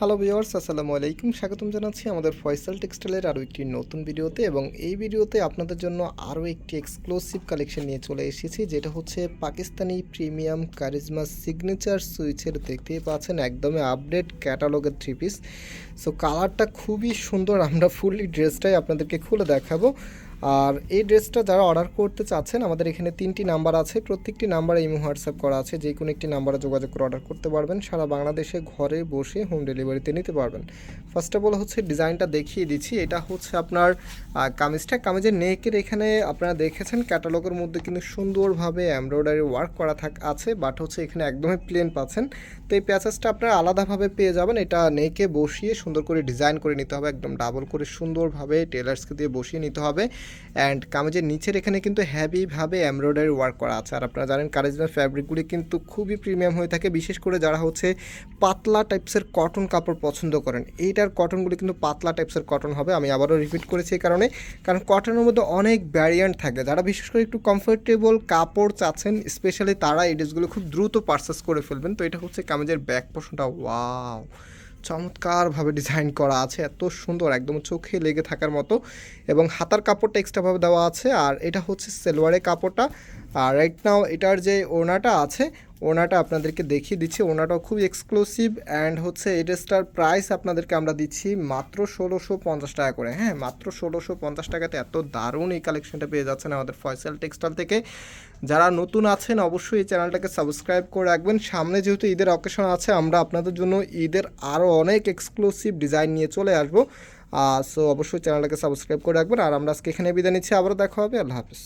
Hello viewers আসসালামু আলাইকুম। স্বাগতম জানাচ্ছি আমাদের ফয়সাল টেক্সটাইলের আরও একটি নতুন ভিডিওতে এবং এই ভিডিওতে আপনাদের জন্য আরও একটি এক্সক্লুসিভ কালেকশন নিয়ে চলে এসেছি, যেটা হচ্ছে পাকিস্তানি প্রিমিয়াম কারিজমা সিগনেচার সুইচের দেখতেই পাচ্ছেন, একদমই আপডেট ক্যাটালগের থ্রি পিস সো কালারটা খুবই সুন্দর, আমরা ফুললি ড্রেসটাই আপনাদেরকে খুলে দেখাবো। আর এই ড্রেসটা যারা অর্ডার করতে চাচ্ছেন, আমাদের এখানে তিনটি নাম্বার আছে। প্রত্যেকটি নাম্বারে ইমো হোয়াটসঅ্যাপ করা আছে। যে কোনো একটি নাম্বারে যোগাযোগ করে অর্ডার করতে পারবেন। সারা বাংলাদেশে ঘরে বসে হোম ডেলিভারিতে নিতে পারবেন। ফার্স্ট অফ অল হচ্ছে ডিজাইনটা দেখিয়ে দিচ্ছি। এটা হচ্ছে আপনার কামিজটা। কামিজের নেকের এখানে আপনারা দেখেছেন, ক্যাটালগের মধ্যে কিন্তু সুন্দরভাবে এমব্রয়ডারি ওয়ার্ক করা থাক, আছে। বাট হচ্ছে এখানে একদমই প্লেন পাচ্ছেন। তো এই প্যাচেসটা আপনারা আলাদাভাবে পেয়ে যাবেন। এটা নেকে বসিয়ে সুন্দর করে ডিজাইন করে নিতে হবে। একদম ডাবল করে সুন্দরভাবে টেলার্সকে দিয়ে বসিয়ে নিতে হবে। অ্যান্ড কামিজের নিচের এখানে কিন্তু হ্যাভিভাবে এমব্রয়ডারি ওয়ার্ক করা আছে। আর আপনারা জানেন কারিজমার ফ্যাব্রিকগুলি কিন্তু খুবই প্রিমিয়াম হয়ে থাকে। বিশেষ করে যারা হচ্ছে পাতলা টাইপসের কটন কাপড় পছন্দ করেন, এইটার কটনগুলি কিন্তু পাতলা টাইপসের কটন হবে। আমি আবারও রিপিট করেছি এই কারণে। কারণ কটনের মধ্যে অনেক ভ্যারিয়েন্ট থাকে। যারা বিশেষ করে একটু কমফোর্টেবল কাপড় চাচ্ছেন স্পেশালি তারা এই ড্রেসগুলো খুব দ্রুত পারচেস করে ফেলবেন। তো এটা হচ্ছে কামিজের ব্যাক পোর্শনটা ওয়াও চমৎকারভাবে ডিজাইন করা আছে, এত সুন্দর, একদম চোখে লেগে থাকার মতো। এবং হাতার কাপড়টা এক্সট্রাভাবে দেওয়া আছে, আর এটা হচ্ছে সেলোয়ারের কাপড়টা। আর রাইট নাও এটার যে ওনাটা আছে ওনাটা আপনাদেরকে দেখিয়ে দিচ্ছি। ওনাটাও খুব এক্সক্লুসিভ অ্যান্ড হচ্ছে এই ড্রেসটার প্রাইস আপনাদেরকে আমরা দিচ্ছি মাত্র ষোলোশো পঞ্চাশ টাকা করে। হ্যাঁ মাত্র ষোলোশো পঞ্চাশ টাকাতে এত দারুণ এই কালেকশনটা পেয়ে যাচ্ছেন আমাদের ফয়সাল টেক্সটাইল থেকে। যারা নতুন আছেন অবশ্যই এই চ্যানেলটাকে সাবস্ক্রাইব করে রাখবেন। সামনে যেহেতু ঈদের অকেশন আছে, আমরা আপনাদের জন্য ঈদের আরও অনেক এক্সক্লুসিভ ডিজাইন নিয়ে চলে আসব। সো অবশ্যই চ্যানেলটাকে সাবস্ক্রাইব করে রাখবেন। আর আমরা আজকে এখানে বিদায় নিচ্ছি। আবারও দেখা হবে। আল্লাহ হাফিজ।